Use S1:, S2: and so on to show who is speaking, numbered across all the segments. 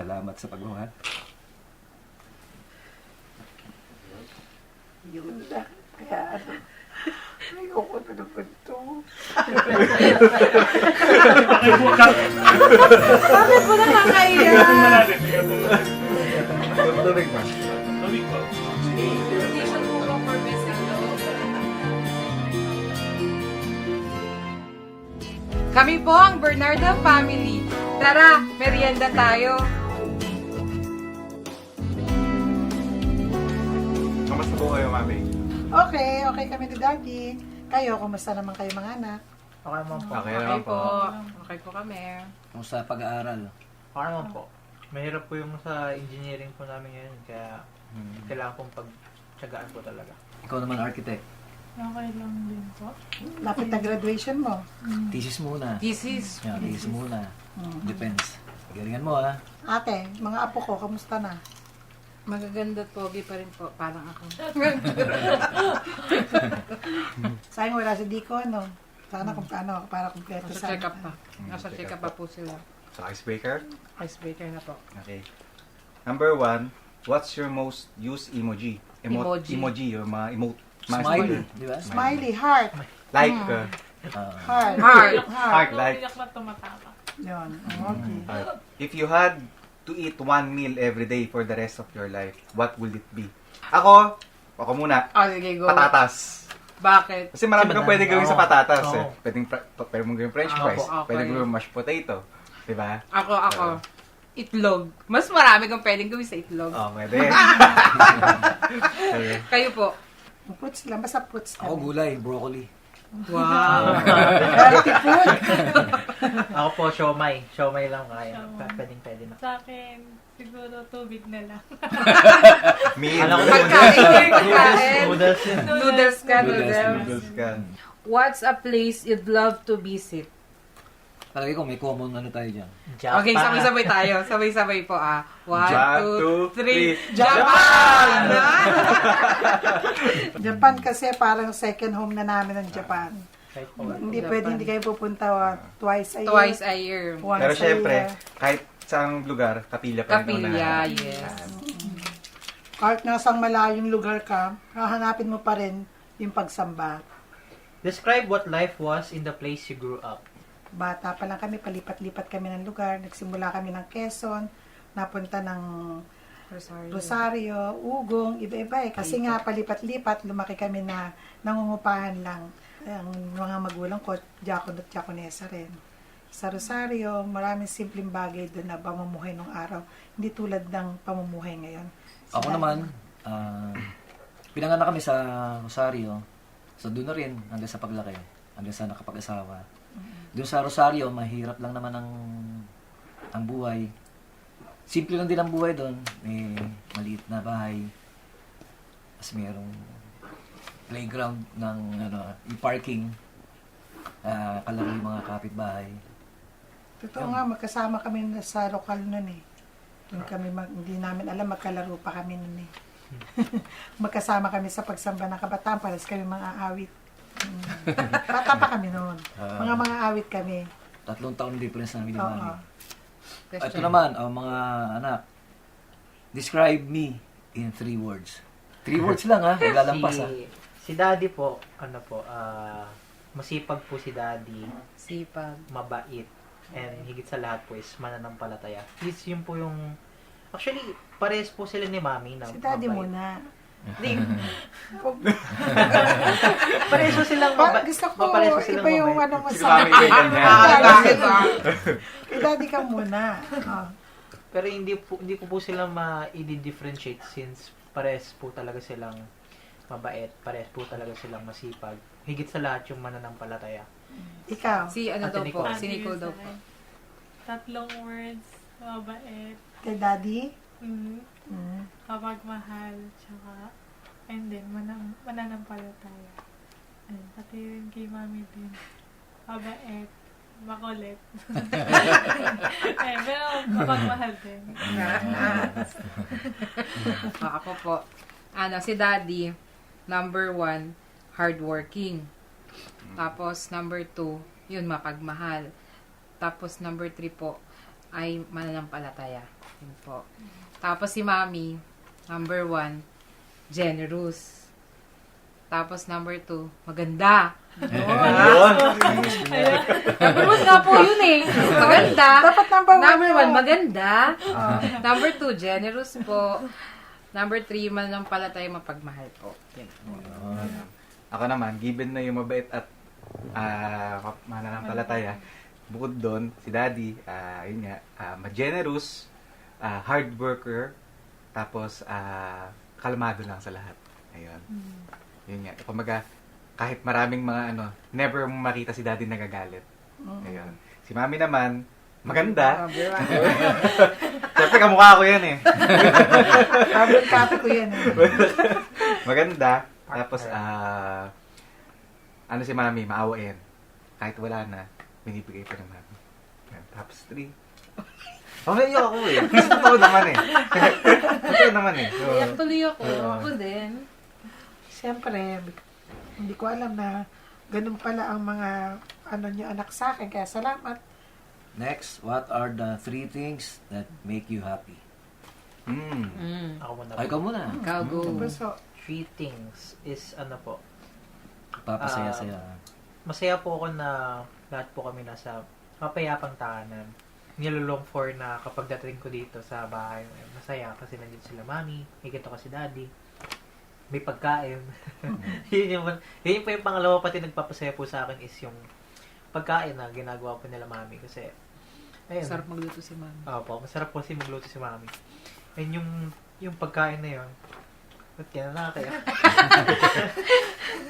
S1: Salamat sa pagmamahal.
S2: Yun na. Kaya ano, ayoko na naman to.
S3: Bakit mo nakakaiyak?
S4: Tuloy ba?
S3: Kami po ang Bernardo family. Tara, merienda tayo.
S4: Po kayo, mami?
S2: Okay, okay kami ni Daddy. Kayo, kumusta naman kayo mga anak?
S5: Okay naman po.
S4: Okay
S3: Okay
S4: naman
S3: po.
S4: po.
S3: Okay po kami.
S1: Kung sa pag-aaral.
S5: Okay naman po. Mahirap po yung sa engineering po namin ngayon. Kaya kailangan pong pagtsagaan po talaga.
S1: Ikaw naman, architect.
S6: Okay lang din po.
S2: Lapit na graduation mo.
S1: Thesis muna.
S3: This is
S1: Yeah, thesis muna.
S2: Mhm.
S1: Depends. Galingan mo ha.
S2: Ate, mga apo ko, kamusta na?
S3: Magaganda at pogi pa rin po. Parang ako.
S2: Sayang wala si Dico, no? Sana kung paano, para kumpleto
S3: Nasa
S2: sana.
S3: check up pa. Nasa check up pa po sila.
S4: Sa icebreaker?
S3: Icebreaker na po.
S4: Okay. Number one, what's your most used emoji?
S3: Emoji.
S4: Emoji, your mga emote. mga
S1: Smiley. Di ba?
S2: Smiley, heart,
S4: Like, uh,
S1: Ah,
S2: heart.
S3: Heart.
S4: heart, like.
S6: Umiyak na tumatawa.
S2: Yun, okay.
S4: Uh, if you had to eat one meal every day for the rest of your life, what will it be? Ako, ako muna,
S3: Oh, sige, go.
S4: patatas.
S3: Bakit?
S4: Kasi marami kang pwede gawin sa
S5: Oo.
S4: patatas eh.
S5: Oo.
S4: Pwedeng, pra- pwede mong gawin french
S5: Ah,
S4: fries,
S3: opo, okay.
S4: pwede mong gawin mashed potato. Diba?
S3: Ako, ako. Itlog. Mas marami kang pwedeng gawin sa itlog.
S4: Oh, pwede. okay.
S3: Kayo po.
S2: Fruits lang, basta fruits
S1: ako
S2: lang.
S1: gulay, broccoli.
S3: Wow.
S2: Healthy food.
S5: Ako po, siomay. Siomay lang kaya.
S6: Siomay.
S5: Pwedeng pwede na.
S6: Sa akin, siguro tubig na lang.
S4: Meal.
S5: Alam ko
S3: Pagkain ko yung pagkain.
S5: Noodles.
S3: Noodles ka,
S1: Noodles,
S4: ka.
S3: What's a place you'd love to visit?
S1: Palagi ko may common ano tayo dyan.
S5: Japan.
S3: Okay, sabay-sabay tayo. Sabay-sabay po ah. One,
S4: One,
S3: two, three. Japan!
S2: Japan kasi parang second home na namin ng Japan.
S5: Kahit po.
S2: Hindi
S3: Japan.
S2: pwede hindi kayo pupunta uh, twice a year.
S3: Twice a year.
S2: Once
S4: Pero
S2: a
S4: syempre,
S2: year.
S4: kahit saang lugar, kapilya pa rin
S3: Kapilya,
S4: unahan.
S3: yes.
S2: Kahit nasang malayong lugar ka, hahanapin mo pa rin yung pagsamba.
S5: Describe what life was in the place you grew up.
S2: Bata pa lang kami, palipat-lipat kami ng lugar. Nagsimula kami ng Quezon, napunta ng
S3: Rosario.
S2: Rosario, Ugong, iba-iba eh. Kasi nga palipat-lipat, lumaki kami na nangungupahan lang. Ang mga magulang ko, Diakon at Diakonesa rin. Sa Rosario, maraming simpleng bagay doon na pamumuhay nung araw. Hindi tulad ng pamumuhay ngayon.
S1: Ako
S2: Sila-
S1: naman, ah, pinanganak kami sa Rosario. So doon na rin hanggang sa paglaki. Hanggang sa nakapag-asawa. Doon sa Rosario, mahirap lang naman ang ang buhay. Simple lang din ang buhay doon. May maliit na bahay. Tapos mayroong playground ng ano, parking. Ah, kalaro yung mga kapitbahay.
S2: Totoo nga, magkasama kami na sa lokal nun eh. Doon kami, mag, hindi namin alam, magkalaro pa kami nun eh. magkasama kami sa pagsamba ng kabataan, pares kami mga awit. Mm. Bata pa kami noon. Mga mga awit kami.
S1: Tatlong taon difference namin ni
S2: Oo.
S1: Mami.
S3: Question.
S1: Ito naman, ang mga anak. Describe me in three words. Three words lang ha, maglalampas ha.
S5: Si, si daddy po, ano po, ah, masipag po si daddy,
S3: Sipag.
S5: mabait, and higit sa lahat po is mananampalataya. Please, yun po yung, actually, pares po sila ni mami na
S2: Si daddy
S5: mabait.
S2: muna.
S5: Hindi. pares po silang
S2: Pa,
S5: mabait.
S2: gusto ko,
S5: pares po silang
S2: iba yung
S5: mabait.
S2: ano mo
S4: Si
S2: sa
S4: ganyan.
S3: Ah, bakit ba?
S2: Kay daddy ka muna. Oh.
S5: Pero hindi po, hindi ko po sila ma-differentiate since pares po talaga silang mabait, pares po talaga silang masipag. Higit sa lahat yung mananampalataya.
S2: Ikaw,
S3: Si ano
S5: Ate
S3: daw po?
S5: Nicole.
S3: Si Nicole daw po.
S6: Tatlong words, mabait,
S2: kay daddy.
S6: mm,
S2: Mm.
S6: kapag mahal, tsaka, and then, manam, mananampalataya. And pati rin kay mami din. Mabait, makulit. eh, pero kapag mahal din.
S3: Ah, ako po. Ano, si Daddy, number one, hardworking. Tapos, number two, yun, mapagmahal. Tapos, number three po, ay mananampalataya. Yun po. Tapos si Mami, number one, generous. Tapos number two, maganda.
S4: Ayun.
S3: Number one nga po yun eh. Maganda.
S2: Dapat number one
S3: Number one, maganda. Number two, generous po. Number three, mananampalataya mapagmahal po. Yun.
S4: Ako naman, given na yung mabait at ah mananampalataya, bukod doon, si Daddy, ah yun nga, ah, ma-generous, ah, hard worker, tapos ah kalmado lang sa lahat. Ayun. Yun nga. Kumaga, kahit maraming mga ano, never makita si Daddy nagagalit. Ayun. Si Mami naman, maganda. Siyempre, kamukha ko yan eh.
S2: Carbon copy ko yan eh.
S4: Maganda. Tapos, ah, ano si mami, maawain. Kahit wala na, binibigay pa ng mami. Yan. Tapos, three. Okay, ako eh. Totoo naman eh. Totoo naman eh. So,
S3: Iyak tuloy ako.
S4: Oo.
S3: Ako din.
S2: Siyempre, hindi ko alam na ganun pala ang mga ano niyo anak sa akin. Kaya salamat.
S1: Next, what are the three things that make you happy?
S4: mm.
S3: Mm.
S5: Ako muna.
S1: Ay, ikaw muna.
S3: Ikaw, go.
S2: Puso.
S5: Three things is ano po.
S1: Papasaya-saya.
S5: Masaya po ako na lahat po kami nasa mapayapang tahanan. Nilulong for na kapag dating ko dito sa bahay, eh, masaya kasi nandito sila mami, higit ako si daddy. May pagkain. yun, yung, yun yung po yung pangalawa pati nagpapasaya po sa akin is yung pagkain na ginagawa po nila mami kasi ayun.
S3: Sarap magluto si Mami.
S5: Opo, masarap po kasi magluto si mami. And yung, yung pagkain na yun, ba't yan na kaya?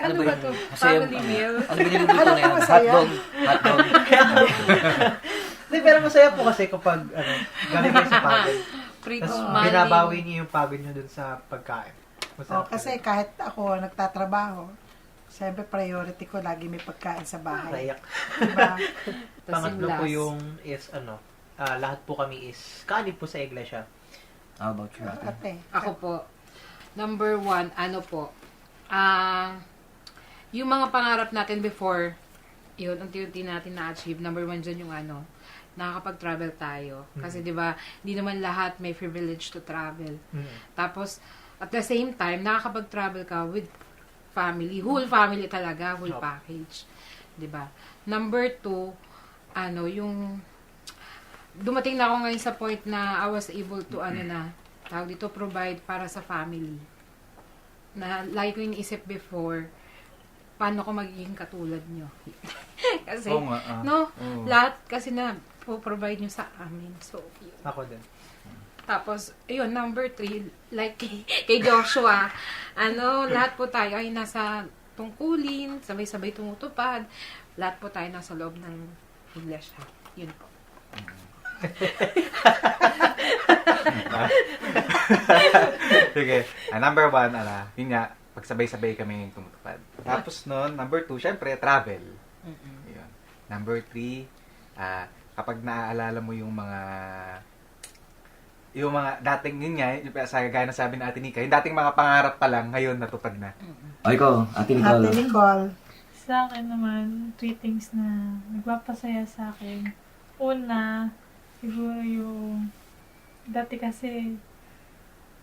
S3: Ano ba to?
S1: Masaya-
S3: Family meal?
S1: Ano ba niluluto
S2: Alam
S1: na yan? Hotdog. Hotdog.
S5: Hindi, pero masaya po kasi kapag ano, galing kayo sa pagod. Tapos binabawi niyo yung pagod niyo dun sa pagkain. Masarap
S2: Oh, kasi kahit ako nagtatrabaho, siyempre priority ko lagi may pagkain sa bahay.
S5: Rayak.
S2: Diba?
S5: Pangatlo
S3: yung
S5: po yung is ano, ah, lahat po kami is kaanib po sa iglesia.
S1: How about you, ate?
S2: Ate.
S3: Ako po. Number one, ano po, ah, yung mga pangarap natin before, yun, unti-unti natin na-achieve. Number one dyan yung ano, nakakapag-travel tayo. Kasi di ba di naman lahat may privilege to travel. Tapos, at the same time, nakakapag-travel ka with family. Whole family talaga, whole
S5: Yup.
S3: package. 'Di ba Number two, ano, yung dumating na ako ngayon sa point na I was able to, ano na, tawag dito, provide para sa family. Na, like ko iniisip before, paano ko magiging katulad nyo. kasi,
S4: Oo nga. ah.
S3: no,
S4: Oo.
S3: lahat kasi na po-provide nyo sa amin. So, yun.
S5: Ako din.
S3: Tapos, ayun, number three, like kay, kay Joshua, ano, lahat po tayo ay nasa tungkulin, sabay-sabay tumutupad, lahat po tayo nasa loob ng iglesia. Yun po.
S4: Sige. Ah, number one, ala, yun nga, pagsabay-sabay kami tumutupad. Tapos nun, number two, syempre, travel. Yun. Number three, ah, kapag naaalala mo yung mga yung mga dating yun nga, yung, sa gaya na sabi na Ate Nika, yung dating mga pangarap pa lang, ngayon natupad na.
S1: O, ikaw, ate Nicole.
S2: Ate Nicole.
S6: Sa akin naman, three things na nagpapasaya sa akin. Una, siguro yung dati kasi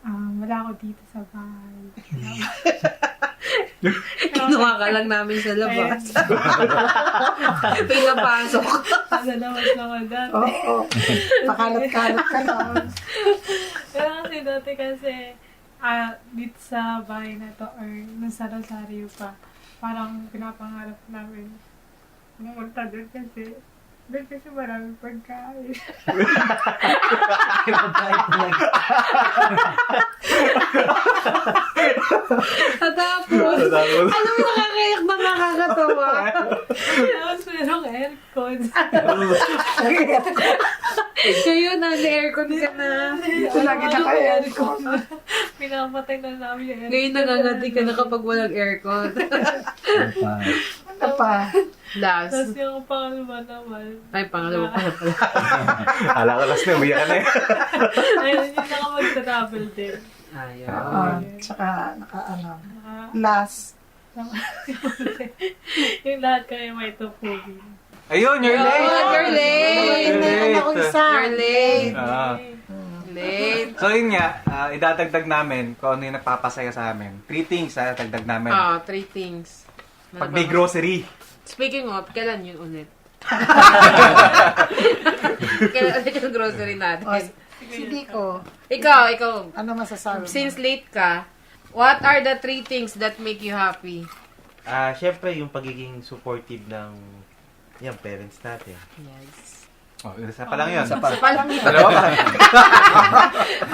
S6: um, wala ako dito sa bahay.
S3: Kinuha ka lang namin sa labas. Pinapasok.
S6: Sa labas lang ako dati.
S2: Oo. Oh, Pakalat-kalat ka lang.
S6: Pero kasi dati kasi, ah, dito sa bahay na to, or nung sa Rosario pa, parang pinapangarap namin pumunta doon kasi doon kasi maraming pagkain.
S3: At tapos, alam mo, nakakayak na nakakatawa.
S6: Tapos merong aircon.
S3: Kayo na, aircon ka na.
S2: Dito lagi naka-aircon.
S6: Pinapatay na namin yung aircon.
S3: Ngayon nangangati ka na kapag walang aircon.
S2: Ano pa?
S3: Last.
S6: Tapos yung pangalawa naman,
S3: Ay, pangalawa pa na pala.
S4: Ala ko last na, umiyak ka na eh.
S6: ayun yung naka mag-travel din.
S3: Ayun.
S2: Ah, tsaka, naka, ano,
S6: Naka-
S2: last.
S6: yung lahat kami may tupugin.
S4: Ayun, you're
S3: Oh,
S4: late!
S3: you're late.
S2: Ko isa.
S3: You're late.
S4: Ah.
S3: ulit.
S4: So yun nga, ah, idadagdag namin kung ano yung nagpapasaya sa amin. Three things ha, dagdag namin.
S3: Ah, three things. Ano
S4: Pag may grocery,
S3: Speaking of, kailan yun ulit? kailan ulit yung grocery natin?
S2: O, hindi ko.
S3: Ikaw, ikaw.
S2: Ano masasabi mo?
S3: Since late ka, what are the three things that make you happy?
S7: Ah, syempre yung pagiging supportive ng yan parents natin.
S3: Yes.
S4: oh, isa pa lang yun.
S1: Isa pa.
S3: Palang yun.
S4: Dalawa pa.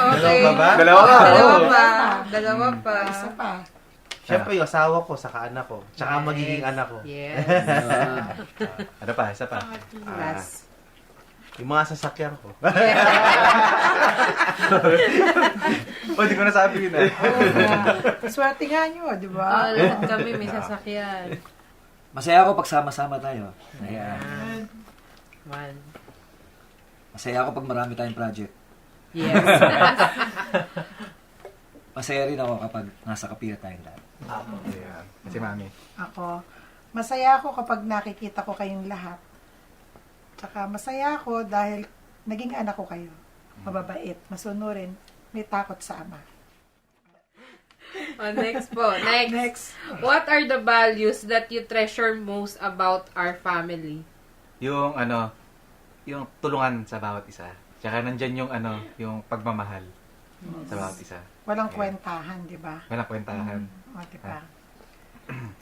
S3: Okay.
S7: Dalawa pa ba?
S4: Dalawa pa.
S3: Dalawa
S4: Oo.
S3: pa. Dalawa pa.
S2: Isa pa.
S7: Syempre yung asawa ko, saka anak ko, tsaka
S3: Yes.
S7: magiging anak ko.
S3: Yes.
S1: Ah,
S4: Ano pa, isa pa.
S6: Pangatlo.
S3: Last.
S7: Yung mga sasakyan ko.
S4: oh, di ko nasabi yun ah.
S2: Swerte nga nyo, di
S3: Ah,
S2: ba?
S3: lahat kami may sasakyan.
S1: masaya ako pag sama-sama tayo. Ayan.
S3: Yan. One.
S1: Masaya ako pag marami tayong project.
S3: Yes.
S1: Masaya rin ako kapag nasa kapila tayong lahat.
S4: Ayan. Si mami.
S2: Ako, masaya ako kapag nakikita ko kayong lahat. Tsaka masaya ako dahil naging anak ko kayo. Mababait, masunurin, may takot sa ama.
S3: oh, next po. Next.
S2: Next.
S3: What are the values that you treasure most about our family?
S4: Yung ano, yung tulungan sa bawat isa. Tsaka nandyan yung ano, yung pagmamahal sa bawat isa.
S2: Walang kwentahan, di ba?
S4: Walang kwentahan.
S2: O, di ba?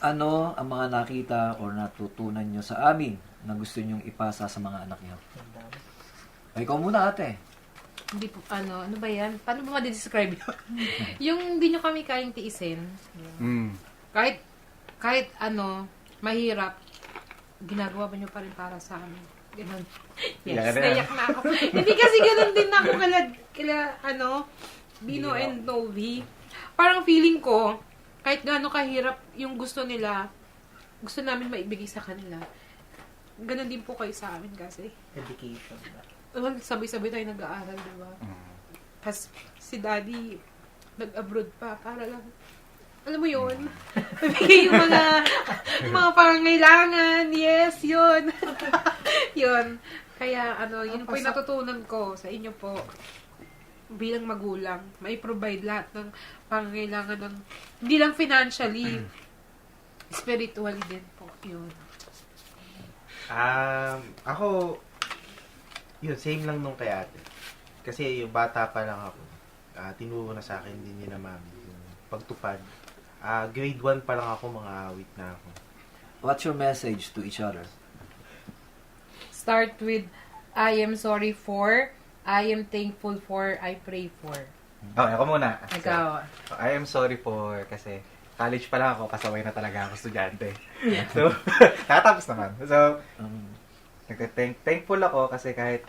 S1: Ano ang mga nakita o natutunan nyo sa amin na gusto nyong ipasa sa mga anak nyo? Ay, ikaw muna ate.
S3: Hindi po, ano, ano ba yan? Paano ba ma-describe yun? yung hindi nyo kami kayang tiisin.
S4: Mm.
S3: Kahit, kahit ano, mahirap, ginagawa ba nyo pa rin para sa amin? Ganun. Yes,
S4: Yan na.
S3: naiyak na ako. hindi kasi ganun din ako kala, kala ano, Bino and Novi. Parang feeling ko, kahit gaano kahirap yung gusto nila, gusto namin maibigay sa kanila. Ganun din po kayo sa amin kasi.
S5: Education.
S3: Well, sabay-sabay tayo nag-aaral, di ba?
S4: Mm.
S3: Tapos si daddy, nag-abroad pa para lang, alam mo yun, mabigay yung mga, mga pangangailangan, yes, yun. yun. Kaya, ano, yun po yung natutunan ko sa inyo po bilang magulang, may provide lahat ng pangangailangan ng, hindi lang financially, spiritually din po, yun.
S7: Um, ako, yun, same lang nung kay ate. Kasi yung bata pa lang ako, ah, tinuro na sa akin din ni na mami yung pagtupad. Ah, grade 1 pa lang ako, mga awit na ako.
S1: What's your message to each other?
S3: Start with, I am sorry for, I am thankful for, I pray for.
S4: Okay, ako muna.
S3: Ikaw.
S4: So, I am sorry for, kasi college pa lang ako, pasaway na talaga ako estudyante. so, nakatapos naman. So,
S1: Um,
S4: nagte-thank thankful ako kasi kahit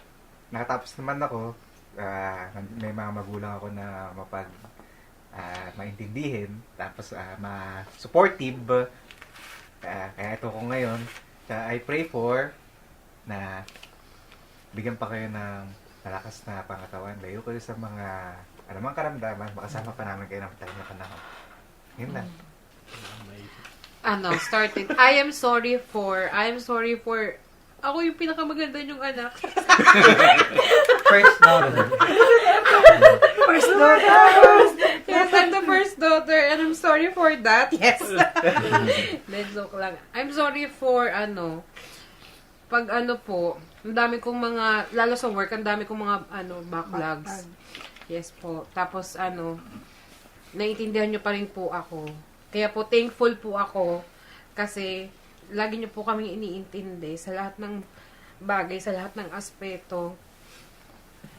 S4: nakatapos naman ako, ah, may mga magulang ako na mapag ah, maintindihin, tapos ah, ma-supportive. Kaya, kaya ito ko ngayon. Kaya I pray for na bigyan pa kayo ng malakas na pangatawan. Layo kayo sa mga anumang karamdaman, makasama pa namin kayo ng tayo na panahon. Yun lang.
S3: Ano, started. I am sorry for, I am sorry for, ako yung pinakamaganda yung anak.
S4: First daughter.
S2: First daughter!
S3: I'm the first daughter and I'm sorry for that. Yes. Then joke lang. I'm sorry for, ano, pag ano po, ang dami kong mga, lalo sa work, ang dami kong mga, ano, backlogs. Yes po. Tapos, ano, naiintindihan nyo pa rin po ako. Kaya po, thankful po ako kasi lagi nyo po kaming iniintindi sa lahat ng bagay, sa lahat ng aspeto.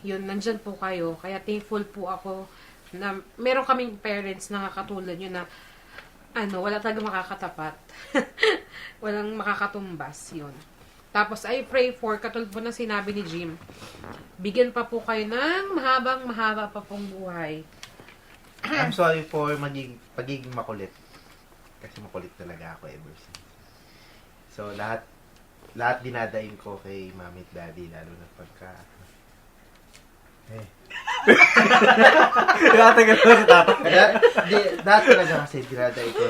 S3: Yun, nandyan po kayo. Kaya thankful po ako na meron kaming parents na kakatulad nyo na ano, wala talaga makakatapat. Walang makakatumbas. Yun. Tapos, I pray for, katulad po ng sinabi ni Jim, bigyan pa po kayo ng mahabang mahaba pa pong buhay.
S7: I'm sorry for maging, pagiging makulit. Kasi makulit talaga ako ever since. So, lahat lahat dinadain ko kay mami at daddy, lalo na pagka... Eh.
S4: Tinatagal ko si tata.
S7: Kaya, di, dati talaga kasi dinadain ko,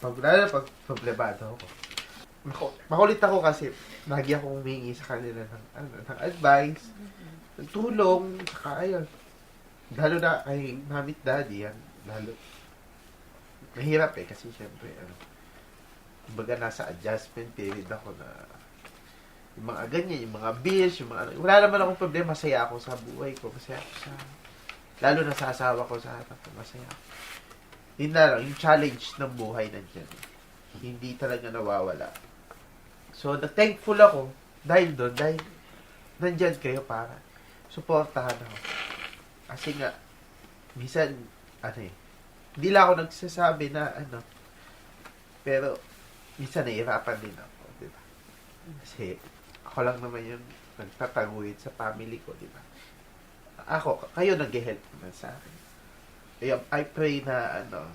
S7: pag, lalo pag problemado ako. Maku- Makulit ako kasi lagi akong humingi sa kanila ng, ano, ng advice, ng tulong, saka ayun. lalo na kay mami at daddy, yan, lalo, mahirap eh, kasi syempre, ano, kumbaga nasa adjustment period ako na, yung mga ganyan, yung mga bills, yung mga, ano, wala naman akong problema, masaya ako sa buhay ko, masaya ako sa, lalo na sa asawa ko, sa anak ko, masaya ako. Yun na lang, yung challenge ng buhay nandiyan. Hindi talaga nawawala. So, na-thankful ako dahil doon, dahil nandyan kayo para suportahan ako. Kasi nga, minsan, ano eh, hindi lang ako nagsasabi na ano, pero minsan nahihirapan din ako, di ba? Kasi ako lang naman yung nagtataguyod sa family ko, di ba? Ako, kayo nag-help naman sa akin. Kaya I pray na ano,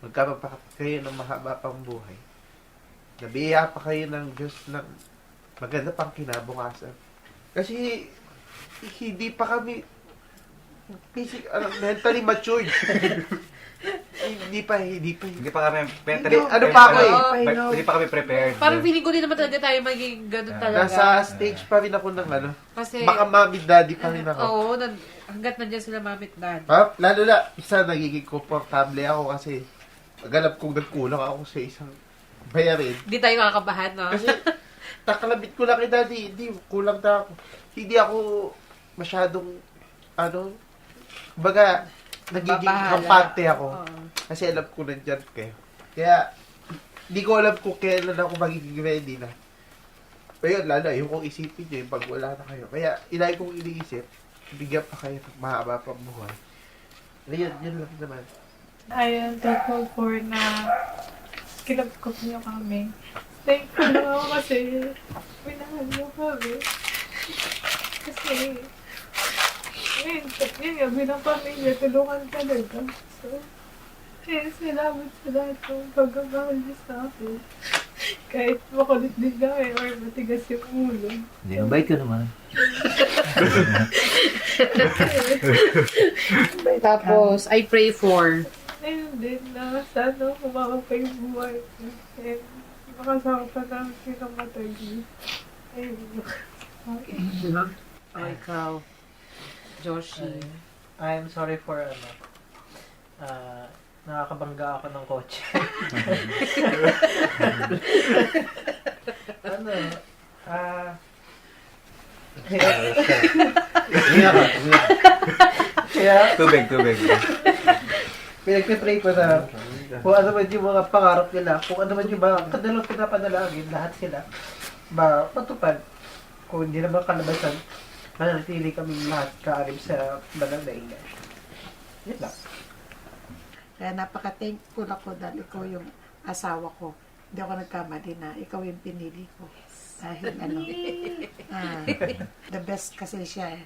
S7: magkaroon pa kayo ng mahaba pang buhay. Nabiya pa kayo ng Diyos ng maganda pang kinabukasan. Kasi hindi pa kami basic, ano, mentally matured. hindi pa, hindi pa.
S4: Hindi pa kami mentally...
S7: Hindi, ano pa ako eh.
S4: Hindi pa kami prepared.
S3: Parang feeling ko din naman talaga tayo magiging ganun talaga.
S7: Nasa stage pa rin ako ng ano.
S3: Kasi,
S7: Baka mami daddy pa rin ako.
S3: oo, nan, hanggat nandiyan sila mamit dad.
S7: Ha? Lalo na, isa nagiging komportable ako kasi magalap kong nagkulang ako sa isang bayarin.
S3: Hindi tayo kakabahan, no?
S7: Kasi takalabit ko lang kay daddy, hindi, kulang na ako. Hindi ako masyadong, ano, baga, nagiging
S3: Babahala.
S7: kampante ako.
S3: Oo.
S7: Kasi alam ko nandyan kayo. Kaya, hindi ko alam kung kailan ako magiging ready na. Pero yun, lalo, yung kung isipin nyo, yung pag wala na kayo. Kaya, ilay kong iniisip, bigyan pa kayo ng mahaba pang buhay. Ayun, yun lang naman.
S6: Am thankful for na kinapkop niyo kami. Thankful lang ako kasi minahal niyo kami. Kasi, yun, yun nga, bilang pamilya, tulungan talaga. So, kaya salamat sa lahat ng pagmamahal niyo sa akin. Kahit makulit din kami or matigas yung ulo.
S1: Hindi, mabait ka naman.
S3: Tapos, I pray for
S6: Ayun din na sana kumama pa yung buhay ko. And makasama pa namin silang matagi. Ayun.
S3: oh, ikaw, Joshi.
S5: I am sorry for ano. Ah, nakakabangga ako ng kotse. ano? Ah,
S7: Umiyak ka, umiyak.
S5: kaya
S4: Tubig, tubig.
S5: pinagpipray ko na kung ano man yung mga pangarap nila, kung ano man yung mga kadalang pinapanalangin, lahat sila, ba, matupad. Kung hindi naman kalabasan, mananatili kami lahat kaarib sa banal na ingay. Yun lang.
S2: Kaya napaka-thankful ako dahil ikaw yung asawa ko. Hindi ako nagkamali na ikaw yung pinili ko. Dahil ano, ah, the best kasi siya eh.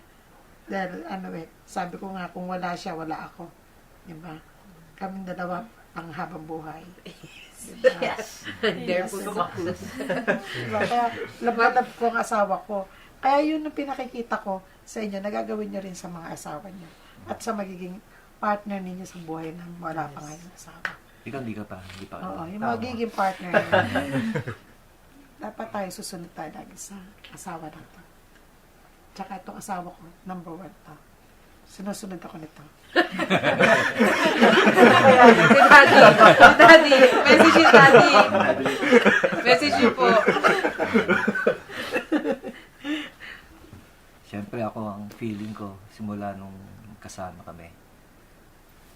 S2: Dahil ano eh, sabi ko nga kung wala siya, wala ako. Diba? Kaming dalawa panghabang buhay. Diba?
S3: There po
S2: Yes.
S3: sumakus.
S2: diba? Kaya labalab ko ang asawa ko. Kaya yun ang pinakikita ko sa inyo, nagagawin nyo rin sa mga asawa nyo. At sa magiging partner ninyo sa buhay ng wala pa ngayon asawa.
S1: Ikaw hindi ka pa, hindi pa.
S2: Oo, yung
S5: Tama.
S2: magiging partner ninyo. Dapat tayo susunod tayo lagi sa asawa na to. Tsaka itong asawa ko, number one to. Sinusunod ako nito.
S3: Si Daddy. Si Daddy. Message you, Daddy. Message you po.
S1: Siyempre ako, ang feeling ko, simula nung kasama kami,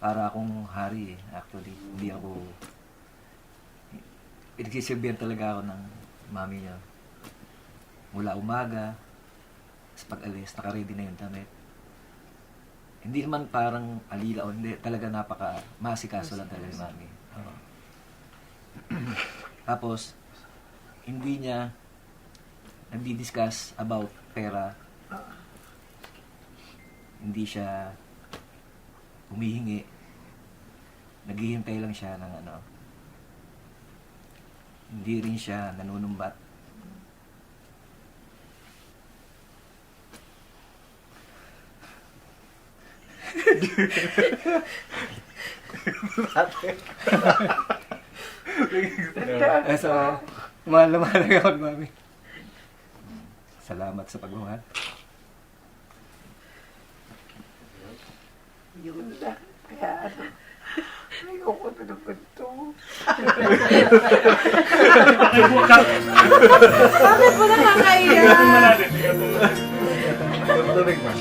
S1: para akong hari eh, actually. Hindi ako, pinagsisilbihan talaga ako ng mami niya. Mula umaga, sa pag-alis, nakaready na yung damit. Hindi naman parang alila o hindi, talaga napaka masikaso lang talaga yung mami. Oo. Tapos, hindi niya nagdi-discuss about pera. Hindi siya humihingi. Naghihintay lang siya ng ano. Hindi rin siya nanunumbat. Eh, so, mahal na mahal ako Mami. Salamat sa pagmamahal.
S2: Yun lang. Kaya ano, ayoko na naman to.
S3: Bakit mo nakakaiyak?
S4: Tubig ba?